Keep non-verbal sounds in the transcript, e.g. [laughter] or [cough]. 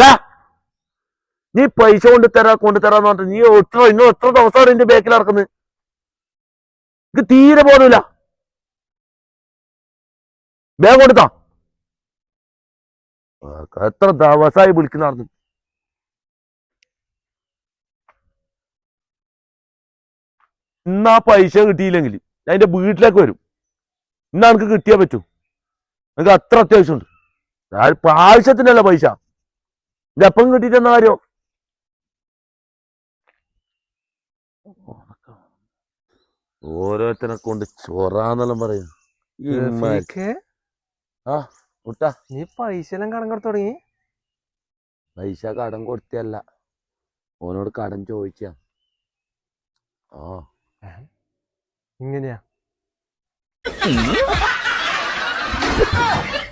ദാ നീ പൈസ കൊണ്ട് തരാ കൊണ്ട് തരാന്ന് പറഞ്ഞിട്ട് നീ എത്ര ഇന്നും എത്ര ദിവസമാണ് എന്റെ ബാക്കിൽ നടക്കുന്നത്? എനിക്ക് തീരെ പോലുമില്ല. ബാഗ് കൊടുത്താ എത്ര ദിവസമായി വിളിക്കുന്ന നടന്നു. ഇന്നാ പൈസ കിട്ടിയില്ലെങ്കിൽ ഞാൻ എന്റെ വീട്ടിലേക്ക് വരും. ഇന്നാ എനിക്ക് കിട്ടിയാ പറ്റൂ. എനിക്ക് അത്ര അത്യാവശ്യമുണ്ട്. ആവശ്യത്തിനല്ല പൈസ. ഇത് എപ്പം കിട്ടിയിട്ടെന്ന കാര്യം ഓരോരുത്തരെ കൊണ്ട് ചൊറാന്നെല്ലാം പറയും. നീ പൈസ എല്ലാം കടം കൊടുത്തു തുടങ്ങി? പൈസ കടം കൊടുത്തല്ല ഓനോട് കടം ചോദിച്ച. ആ. ഇങ്ങനെയാ. [laughs]